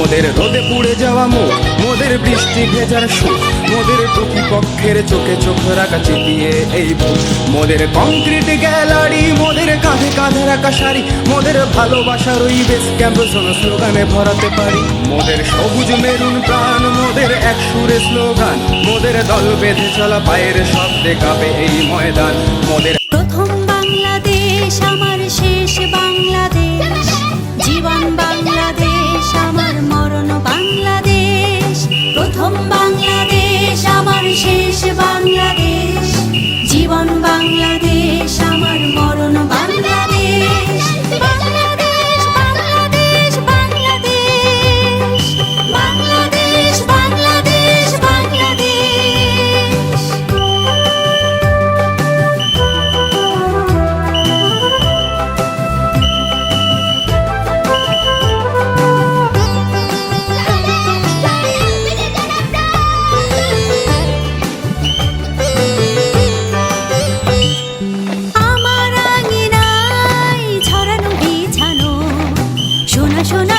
মোদের রোদে পুড়ে যাওয়া মুখ, মোদের বৃষ্টি ভেজার সুখ, মোদের প্রতিপক্ষের চোখে চোখ রাখা চিতিয়ে এই মোদের কংক্রিট গ্যালারি মোদের কাঁধে কাঁধে রাখা শাড়ি, মোদের ভালোবাসার ওই বেশ ক্যাম্প স্লোগানে ভরাতে পারি। মোদের সবুজ মেরুন প্রাণ, মোদের এক সুরে স্লোগান, মোদের দল বেঁধে চলা পায়ের শব্দে কাঁপে এই ময়দান। মোদের সোনা